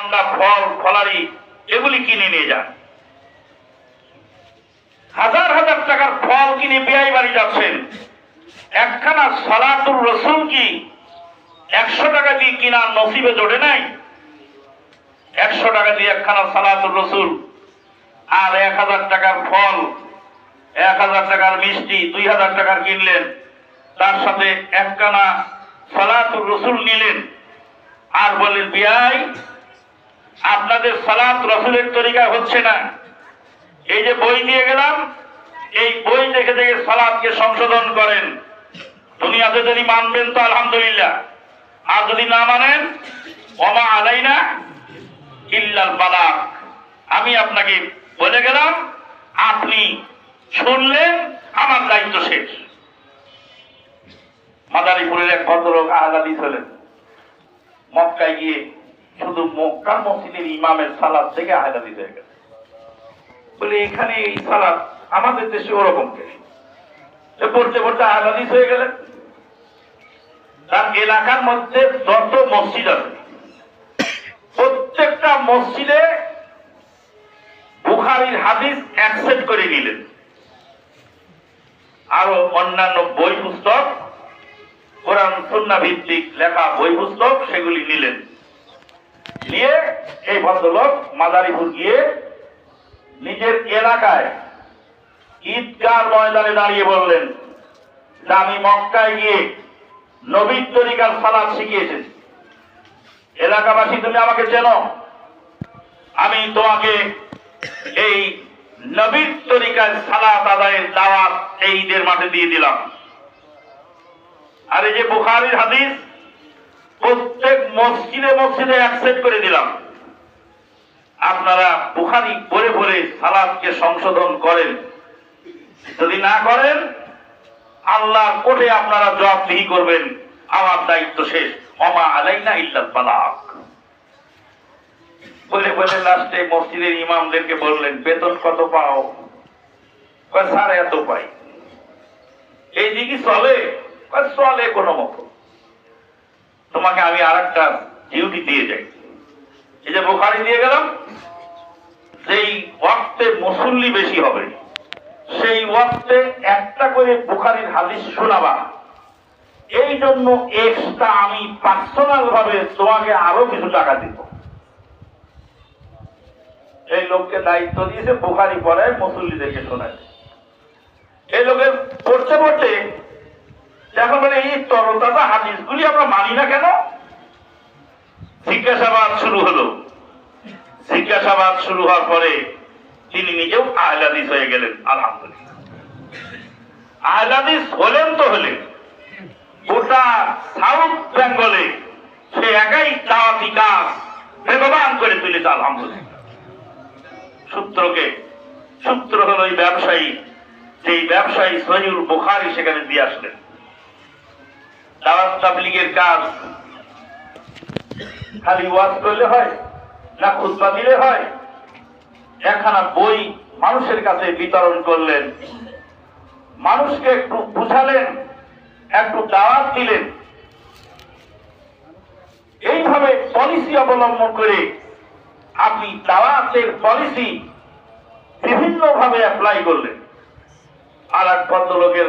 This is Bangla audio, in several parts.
ঘণ্টা ফল, ফলারি, এগুলি কিনে নিয়ে যান। হাজার হাজার টাকার ফল কিনে বিয়াই বাড়ি যাচ্ছেন। একখানা সালাতুর রসুল কি একশো টাকা দিয়ে কিনার নসিবে জোটে নাই? একশো টাকা দিয়ে একখানা সালাতুর রসুল আর এক হাজার টাকার ফল, এক হাজার টাকার মিষ্টি, দুই হাজার টাকার কিনলেন। তার সাথে একখানা সালাতুর রসুল নিলেন। আর বললেন, বিয়াই আপনাদের সালাত রসুলের তরিকা হচ্ছে না। এই যে বই নিয়ে গেলাম, এই বই দেখে দেখে সালাদকে সংশোধন করেন। দুনিয়াতে যদি মানবেন তো আলহামদুলিল্লাহ। আর যদি না মানেন অমা আলাই না ইল্লাল বালাক আমি আপনাকে বলে গেলাম, আপনি শুনলেন, আমার দায়িত্ব শেষ। মাদারীপুরের এক ভদ্রলোক আহলাদিস হলেন মক্কায় গিয়ে শুধু মক্কার মসজিদের ইমামের সালাদ থেকে আহলাদিস হয়ে গেছে। বলে, এখানে এই সালাদ আমাদের দেশে ওরকম পড়তে পড়তে আহলাদিস হয়ে গেলেন। তার এলাকার মধ্যে যত মসজিদ আছে, প্রত্যেকটা মসজিদে বুখারির হাদিস অ্যাকসেপ্ট করে নিলেন। আরও অন্যান্য বই পুস্তক, কোরআন সুন্না ভিত্তিক লেখা বই পুস্তক, সেগুলি নিলেন। নিয়ে এই ভদ্রলোক মাদারীপুর গিয়ে নিজের এলাকায় ঈদগাহ ময়দানে দাঁড়িয়ে বললেন যে আমি মক্কায় গিয়ে নবীর তরিকার সালাদ শিখে এসেছি। এলাকাবাসী, তুমি আমাকে চেনো। আমি তোমাকে এই নবীর তরিকার সালাত আদায়ের দাওয়াত এই ঈদের মাঠে দিয়ে দিলাম। আর এই যে বুখারির হাদিস প্রত্যেক মসজিদে মসজিদে অ্যাকসেপ্ট করে দিলাম। আপনারা বুখারি পড়ে পড়ে সালাদকে সংশোধন করেন। যদি না করেন, আল্লাহর কোর্টে আপনারা জবাবদিহি করবেন। আমার দায়িত্ব শেষ। অমা আলাইনা ইল্লাল বালাক বলে বলে লাস্টে মসজিদের ইমামদেরকে বললেন, বেতন কত পাও? স্যার, এত পাই। এই দিকে চলে চলে কোনো মতো। তোমাকে আমি আর একটা ডিউটি দিয়ে যাই। এই যে বোখারি দিয়ে গেলাম, যেই ওয়াক্তে মুসল্লি বেশি হবে, সেই ওয়াক্তে একটা করে বুখারির হাদিস শোনাবা। এই জন্য এক্সট্রা আমি পার্সোনাল ভাবে তোমাকে আরও কিছু টাকা দিব। এই লোককে দায়িত্ব দিয়েছে বুখারি পড়ায় মুসল্লিদেরকে শোনায়। এই লোকের পড়তে পড়তে এখন বলে, এই তরতাজা হাদিসগুলি আমরা মানি না কেন? জিজ্ঞাসাবাদ শুরু হলো। জিজ্ঞাসাবাদ শুরু হওয়ার পরে তিনি নিজেও আহলাদিস হয়ে গেলেন, আলহামদুলিল্লাহ। আহলাদিস হলেন তো হলেন গোটা সাউথ বেঙ্গলে সে একাই দাওয়াতি কাজ বেগবান করে তুলেছে, আলহামদুলিল্লাহ। সূত্রকে, সূত্র হলো এই ব্যবসায়ী সেই ব্যবসায়ী সহিউল বুখারি সেখানে দিয়ে আসলেন। দাওয়াত তাবলিগের কাজ খালি ওয়াজ করলে হয়, না খুতবা দিলে হয়? একখানা বই মানুষের কাছে বিতরণ করলেন। মানুষকে একটু বুঝালেন, একটু দাওয়াত দিলেন। এইভাবে পলিসি অবলম্বন করে আপনি দাওয়াতের পলিসি বিভিন্নভাবে অ্যাপ্লাই করলেন। আর এক ভদ্রলোকের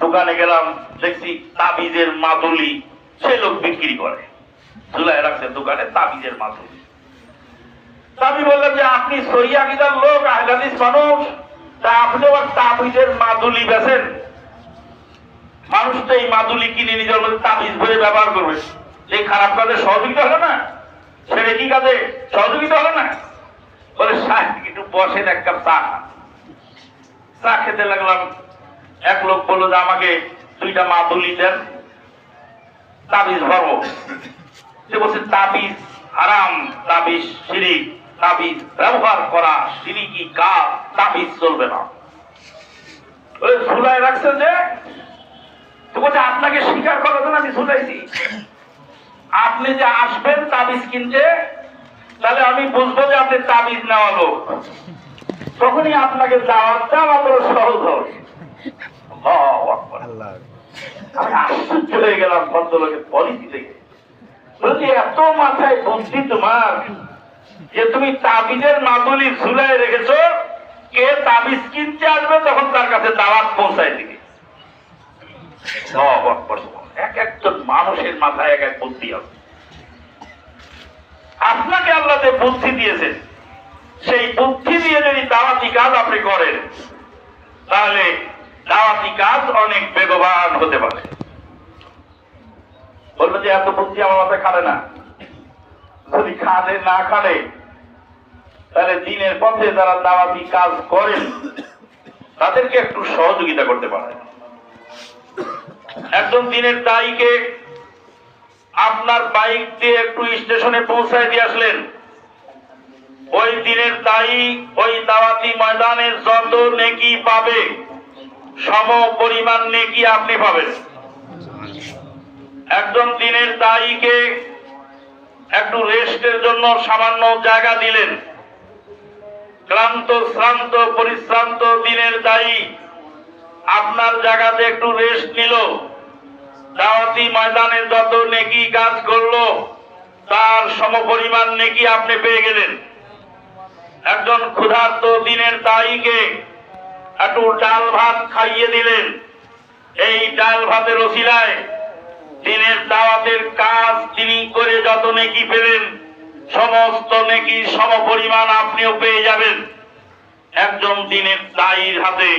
দোকানে গেলাম, দেখছি তাবিজের মাদুলি, সে লোক বিক্রি করে। ঝুলাই রাখছে দোকানে তাবিজের মাদুলি। আমি বললাম যে, আপনি সরিয়া লোক, আহলাদিস মানুষ, তা আপনি আবার তাবিজের মাদুলি বেছেন মানুষ তো এই মাদুলি কিনে নিজের মধ্যে তাবিজ ভরে ব্যবহার করবে। এই খারাপ কাজে সহযোগিতা হলো না? ছেড়ে কি কাজে সহযোগিতা হলো না? বলে, সাহেব, একটু বসেন, এক কাপ চা। চা খেতে লাগলাম এক লোক বলল যে, আমাকে দুইটা মাদুলি দেন, তাবিজ ভরবো। সে বলছে, তাবিজ হারাম, তাবিজ শিরিক, তাবিজ ব্যবহার করা সিরিকি কাজ, তাবিজ চলবে না। ওই রাখছেন যে বলছে, আপনাকে স্বীকার আমি ঝুলাইছি। আপনি যে আসবেন তাবিজ কিনতে, তাহলে আমি বুঝব যে আপনি তাবিজ নেওয়া লোক। তখনই আপনাকে দাওয়াতটা মাত্র সহজ হবে। আমি আশ্চর্য হয়ে গেলাম ভদ্রলোকের পলিসি থেকে বলছি এত মাথায় বুদ্ধি তোমার যে তুমি তাবিজের মাদুলি ঝুলাই রেখেছো? কে তাবিজ কিনতে আসবে তখন তার কাছে দাওয়াত পৌঁছায় দিবে? এক একজন মানুষের মাথায় এক এক বুদ্ধি হবে আপনাকে আল্লাহ যে বুদ্ধি দিয়েছেন সেই বুদ্ধি দিয়ে যদি দাওয়াতি কাজ আপনি করেন তাহলে দাওয়াতি কাজ অনেক বেগবান হতে পারে। বলবে যে, এত বুদ্ধি আমার মাথায় খাবে না। যদি খালে না খালে তাহলে দিনের পথে যারা দাওয়াতি কাজ করেন, তাদেরকে একটু সহযোগিতা করতে পারে। একজন দিনের দায়ীকে আপনার বাইক দিয়ে একটু স্টেশনে পৌঁছায় দিয়ে আসলেন। ওই দিনের দায়ী ওই দাওয়াতি ময়দানে যত নেকি পাবে। সম পরিমাণ নেকি আপনি পাবেন। একজন দিনের দায়ীকে একটু রেস্টের জন্য সামান্য জায়গা দিলেন। ক্লান্ত, শ্রান্ত, পরিশ্রান্ত দিনের দায়ী আপনার জায়গাতে একটু রেস্ট নিল। দাওয়াতি ময়দানে যত নেকি কাজ করল, তার সমপরিমাণ নেকি আপনি পেয়ে গেলেন। একজন ক্ষুধার্ত দিনের দায়ীকে একটু ডাল ভাত খাইয়ে দিলেন। এই ডাল ভাতের ওসিলায় দিনের দাওয়াতের কাজ তিনি করে যত নেকি পেলেন, সমস্ত নেকি সমপরিমাণ আপনিও পেয়ে যাবেন। একজন দিনের দায়ীর হাতে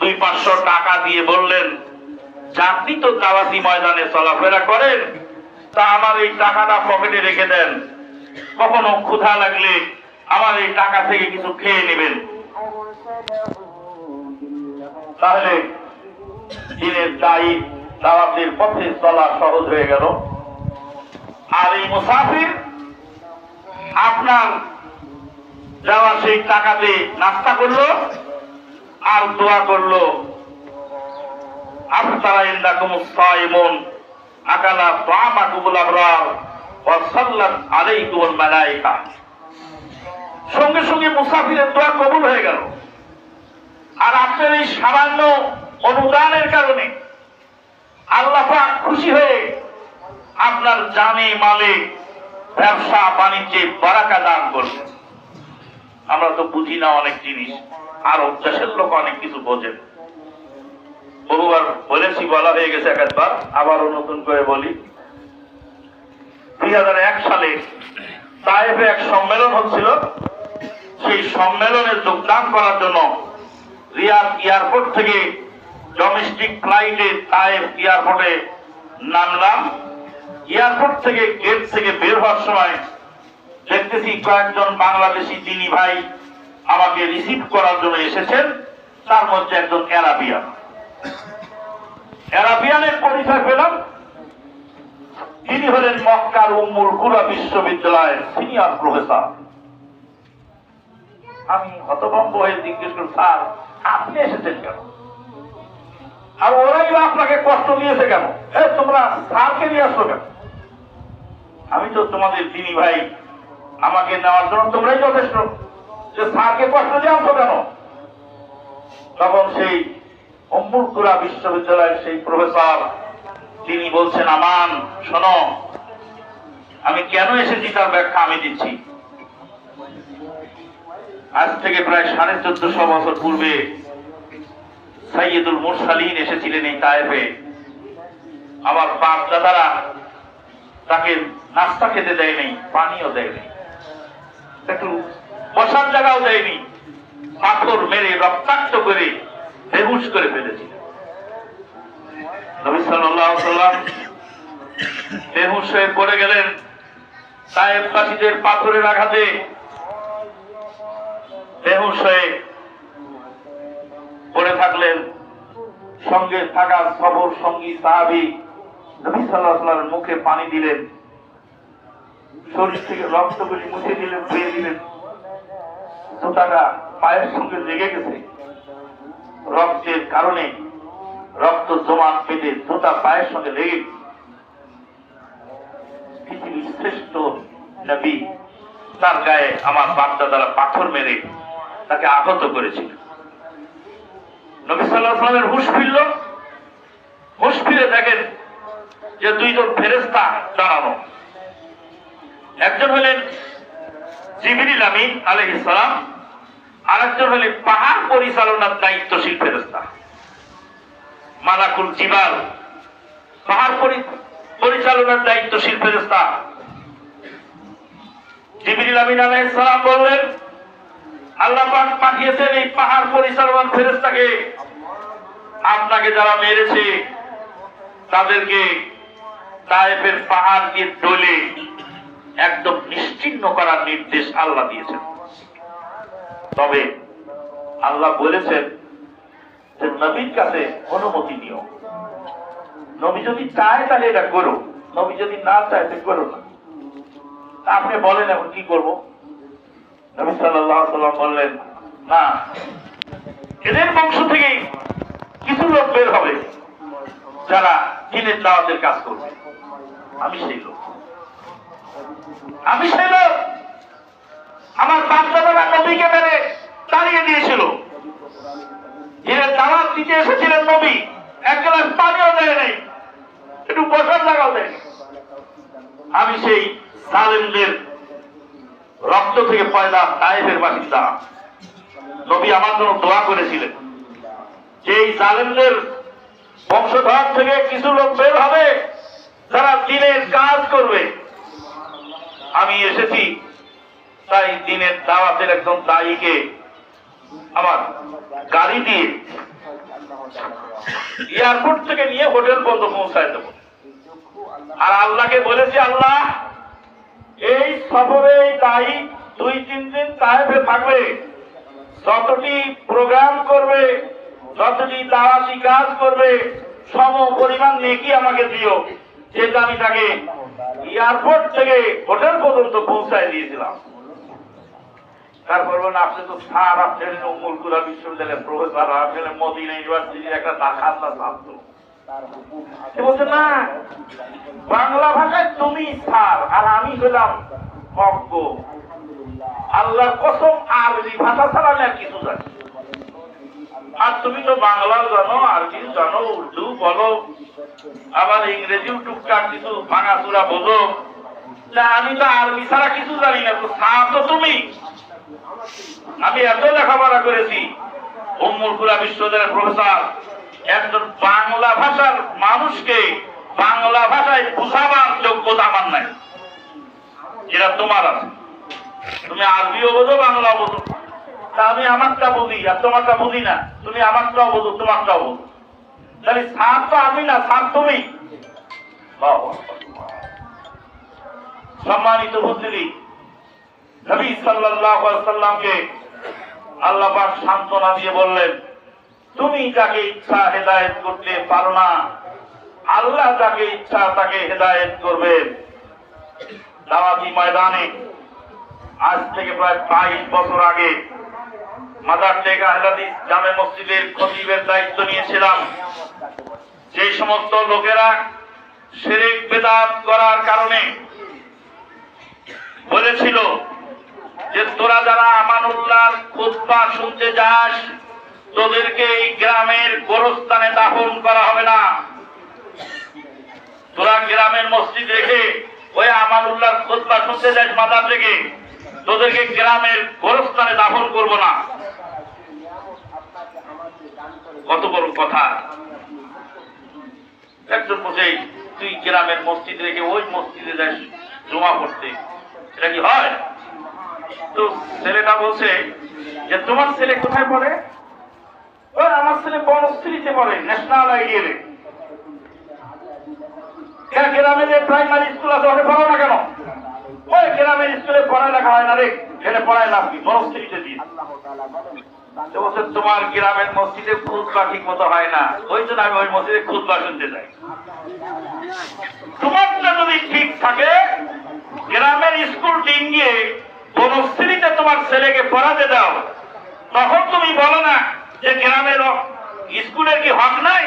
দুই পাঁচশো টাকা দিয়ে বললেন আপনি তো দাওয়াতি ময়দানে চলাফেরা করেন, তা আমার এই টাকাটা পকেটে রেখে দেন। কখনো ক্ষুধা লাগলে আমার এই টাকা থেকে কিছু খেয়ে নেবেন। তাহলে দিনের দায়ী দাওয়াতের পথে চলা সহজ হয়ে গেল। আর এই মুসাফির আপনার যাওয়া সেই টাকাতে নাস্তা করল আর দোয়া করল। আকালা সঙ্গে সঙ্গে মুসাফিরের দোয়া কবুল হয়ে গেল। আর আপনার এই সামান্য অনুদানের কারণে আল্লাহ খুশি হয়ে আপনার জানে মালে ব্যবসা বাণিজ্যে বারাকা দান করবেন আমরা তো বুঝি না অনেক জিনিস, আর অভ্যাসের লোক অনেক কিছু বোঝেন বহুবার বলেছি, বলা হয়ে গেছে এক একবার, আবারও নতুন করে বলি। দুই হাজার এক সালে তাইফে এক সম্মেলন হচ্ছিল। সেই সম্মেলনে যোগদান করার জন্য রিয়াদ এয়ারপোর্ট থেকে ডোমেস্টিক ফ্লাইটে তাইফ এয়ারপোর্টে নামলাম। এয়ারপোর্ট থেকে গেট থেকে বের হওয়ার সময় দেখতেছি কয়েকজন বাংলাদেশি তিনি ভাই আমাকে রিসিভ করার জন্য এসেছেন। তার মধ্যে একজন অ্যারাবিয়ান অ্যারাবিয়ানের পরিচয় পেলাম। তিনি হলেন মক্কার উম্মুল কুরা বিশ্ববিদ্যালয়ের সিনিয়র প্রফেসর আমি হতভম্ব হয়ে জিজ্ঞেস করি স্যার আপনি এসেছেন কেন? আর ওরাই বা আপনাকে কষ্ট দিয়েছে কেন? এ, তোমরা স্যারকে নিয়ে আসলো কেন? আমি তো তোমাদের দিনী ভাই, আমাকে নেওয়ার জন্য তোমরাই যথেষ্ট। যে স্যারকে কষ্ট দিয়ে আনছো কেন? তখন সেই অম্বুরকুরা বিশ্ববিদ্যালয়ের সেই প্রফেসর, তিনি বলছেন, আমান, শোনো, আমি কেন এসেছি তার ব্যাখ্যা আমি দিচ্ছি। আজ থেকে প্রায় সাড়ে চোদ্দশো বছর পূর্বে সাইয়দুল মুরসালিন এসেছিলেন এই তায়েফে। আমার বাপ দাদারা তাকে নাস্তা খেতে দেয়নি, পানিও দেয়নি। একটু বসার জায়গাও দেয়নি। পাথর মেরে, রক্তাক্ত করে, বেহুশ করে ফেলেছিল। নবী সাল্লাম বেহুশ হয়ে পড়ে গেলেন তায়েফবাসীদের পাথরের আঘাতে। বেহুশ হয়ে পড়ে থাকলেন। সঙ্গে থাকা সবর সঙ্গী সাহাবি নবী সাল্লামের মুখে পানি দিলেন। শরীর থেকে রক্তগুলি মুছে দিলেন ধুয়ে দিলেন। জুতাটা পায়ের সঙ্গে লেগে গেছে। রক্তের কারণে রক্ত জমা পেটে জুতা পায়ের সঙ্গে লেগে। পৃথিবীর শ্রেষ্ঠ নবী তার গায়ে আমার বাপদা দ্বারা পাথর মেরে তাকে আহত করেছিল। নবী সাল্লাহ হুশ ফিরল। হুশ ফিরে দেখেন যে দুইজন ফেরেস্তা দাঁড়ানো। একজন হলেন জিবিরিল আমিন আলাইহিস সালাম আর একজন হলেন পাহাড় পরিচালনার দায়িত্বশীল ফেরেস্তা মালাকুল জিবাল, পাহাড় পরি- পরিচালনার দায়িত্বশীল ফেরেস্তা জিবিরিল আমিন আলাইহিস সালাম বললেন, আল্লাহ পাঠিয়েছেন এই পাহাড় পরিচালনার ফেরেস্তাকে আপনাকে যারা মেরেছে, তাদেরকে তায়েফের পাহাড় দিয়ে ডলে একদম নিশ্চিহ্ন করার নির্দেশ আল্লাহ দিয়েছেন। তবে আল্লাহ বলেছেন যে নবীর কাছে অনুমতি নিও। নবী যদি চায় তাহলে এটা করো, নবী যদি না চায় তো করো না। আপনি বলেন এখন কি করব? নবী সাল্লাম বললেন, না, এদের বংশ থেকেই কিছু লোক বের হবে, যারা দিনের দাওয়াতের কাজ করবে। আমি সেই লোক। আমি সেই লোক। আমার বাপদাদারা নবীকে মেরে তাড়িয়ে দিয়েছিল। দিনের দাওয়াত দিতে এসেছিলেন নবী। এক গ্লাস পানিও দেয় নাই। একটু বসার জায়গাও দেয় আমি সেই সালেমদের রক্ত থেকে পয়দা তাইফের বাসিন্দা। নবী আমার জন্য দোয়া করেছিলেন। যে এই জালেমদের বংশধর থেকে কিছু লোক বের হবে যারা দিনের কাজ করবে। আমি এসেছি, তাই দিনের দাওয়াতের একদম দায়ীকে আমার গাড়ি দিয়ে এয়ারপোর্ট থেকে নিয়ে হোটেল পর্যন্ত পৌঁছায় দেবো। আর আল্লাহকে বলেছি, আল্লাহ, এই সফরে দায়ী দুই, তিন দিন সাহেবে থাকবে। যতটি প্রোগ্রাম করবে যতটি দাওয়াতি কাজ করবে, সম পরিমাণ নেকি আমাকে দিও। যেটা আমি তাকে এয়ারপোর্ট থেকে হোটেল পর্যন্ত পৌঁছায় দিয়েছিলাম। তারপর বলেন আপনি তো স্যার, আপনি হলেন উমুলকুরা বিশ্ববিদ্যালয়ের প্রফেসর, আপনি মদিনা ইউনিভার্সিটির একটা দাখান্তা ছাত্র। বলছে, না, বাংলা ভাষায় তুমি স্যার, আর আমি হলাম অজ্ঞ আল্লাহর কসম আরবি ভাষা ছাড়া আমি আর কিছু জানি। আর তুমি তো বাংলাও জানো, আরবি জানো, উর্দু বলো, আবার ইংরেজিও টুকটাক কিছু ভাঙাচুরা বোঝো তা আমি তো আরবি ছাড়া কিছু জানি না, তো স্যার তো তুমি। আমি এত লেখাপড়া করেছি উম্মুলপুরা বিশ্ববিদ্যালয়ের প্রফেসর, একজন বাংলা ভাষার মানুষকে বাংলা ভাষায় বুঝাবার যোগ্যতা আমার নাই। যেটা তোমার আছে। তুমি আরবিও বোঝো বাংলা বোঝো। তা আমি আমারটা বুঝি, আর তোমারটা বুঝি না। তুমি আমারটাও বোঝো, তোমারটাও বোঝো। তাহলে সাপ তো আমি না সাপ তুমি। সম্মানিত বুঝলি নবী সাল্লামকে আল্লাহ সান্ত্বনা দিয়ে বললেন, তুমি যাকে ইচ্ছা হেদায়েত করতে পারো না, আল্লাহ যাকে ইচ্ছা তাকে হেদায়েত করবে। দাওয়াতি ময়দানে আজ থেকে প্রায় বাইশ বছর আগে মাদার টেক আহলাদিস জামে মসজিদের খতিবের দায়িত্ব নিয়েছিলাম। যে সমস্ত লোকেরা শিরিক বেদাত করার কারণে বলেছিল যে তোরা যারা আমানুল্লাহর খুতবা শুনতে যাস, তোদেরকে এই গ্রামের গোরস্থানে দাফন করা হবে না। তোরা গ্রামের মসজিদ রেখে ওই আমানুল্লাহর খুতবা শুনতে যাস মাদার রেখে তোদেরকে গ্রামের গোরস্থানে দাফন করব না। কত বড় কথা। একজন বসে তুই গ্রামের মসজিদ রেখে ওই মসজিদে যাস জমা পড়তে। এটা কি হয়? তো ছেলেটা বলছে যে, তোমার ছেলে কোথায় পড়ে? আমার ছেলে বনশ্রীতে পড়ে, ন্যাশনাল আইডিয়ালে। গ্রামে যে প্রাইমারি স্কুল আছে ওখানে পড়ো না কেন? ওই গ্রামের স্কুলে পড়ালেখা হয় না রে, এখানে পড়ায় লাভ কি? বনশ্রীতে দিয়ে। তোমার গ্রামের মসজিদে খুদবা ঠিক মতো হয় না। ওই জন্য আমি ওই মসজিদে খুদবা শুনতে যাই তোমারটা যদি ঠিক থাকে, গ্রামের স্কুল ডিঙ্গিয়ে বনশ্রীতে তোমার ছেলেকে পড়াতে দাও, তখন তুমি বলো না যে গ্রামের স্কুলের কি হক নাই?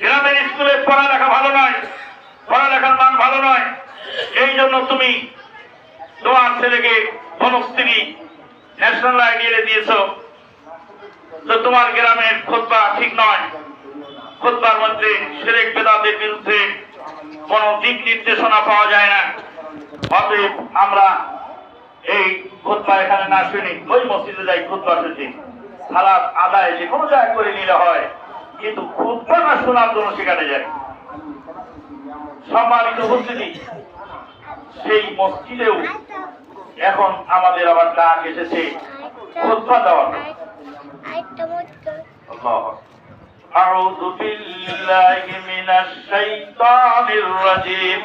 গ্রামের স্কুলে পড়ালেখা ভালো নয়, পড়ালেখার মান ভালো নয়। এই জন্য তুমি তোমার ছেলেকে বনশ্রী ন্যাশনাল আইডিয়ালে দিয়েছ। তো তোমার গ্রামের খোদবা ঠিক নয়। খুতবার মধ্যে শিরিক বেদাতের বিরুদ্ধে কোন দিক নির্দেশনা পাওয়া যায় না। অতএব আমরা এই খুতবা এখানে না শুনি ওই মসজিদে যাই খুতবা শুনছি সালাত আদায় যে কোনো জায়গায় করে নিলে হয়, কিন্তু খুতবা না শোনার জন্য সেখানে যাই। সম্মানিত উপস্থিতি, সেই মসজিদেও এখন আমাদের আবার ডাক এসেছে খুতবা দেওয়ার الله أعوذ بالله من الشيطان الرجيم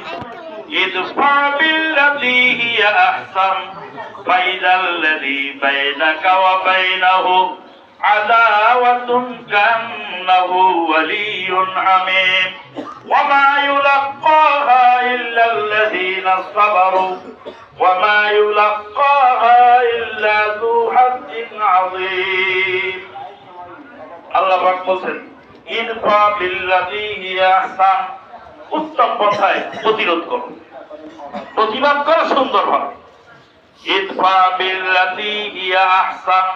ادفع بالتي هي أحسن فإذا الذي بينك وبينه عداوة كأنه ولي حميم وما يلقاها إلا الذين صبروا وما يلقاها إلا ذو حظ عظيم আল্লাহ পাক বলছেন ইনফা বিল্লাতি হিয়া আহসান উত্তম পন্থায় প্রতিরোধ করো প্রতিবাদ করো সুন্দর ভাবে ইনফা বিল্লাতি হিয়া আহসান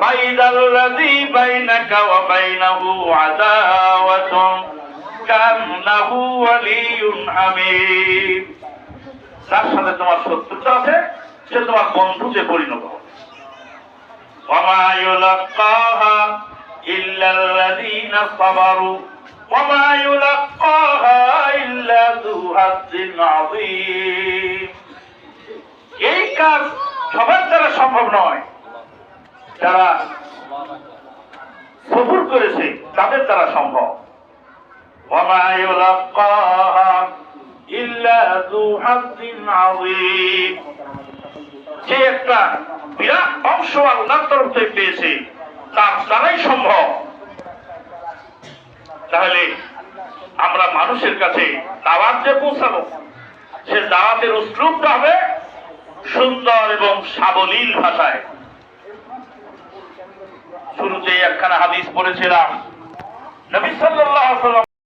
ফাইদাল্লাযী বাইনাকা ওয়া বাইনাহু আদাওয়াতুন কান্নাহু ওয়ালিয়ুন হামীম যার সাথে তোমার শত্রুতা আছে সে তোমার বন্ধুতে পরিণত হবে وما يلقاها إلا الذين صبروا وما يلقاها إلا ذو حظ عظيم এই কাজ সবার দ্বারা সম্ভব নয় যারা সফর করেছে, তাদের দ্বারা সম্ভব। যে একটা বিরাট অংশ আল্লাহর তরফ থেকে পেয়েছে, তার দ্বারাই সম্ভব। তাহলে আমরা মানুষের কাছে দাওয়াত যে পৌঁছাবো। সে দাওয়াতের উসলুপটা হবে সুন্দর এবং সাবলীল ভাষায়। শুরুতে একখানা হাদিস পড়েছিলাম নবী সাল্লাহ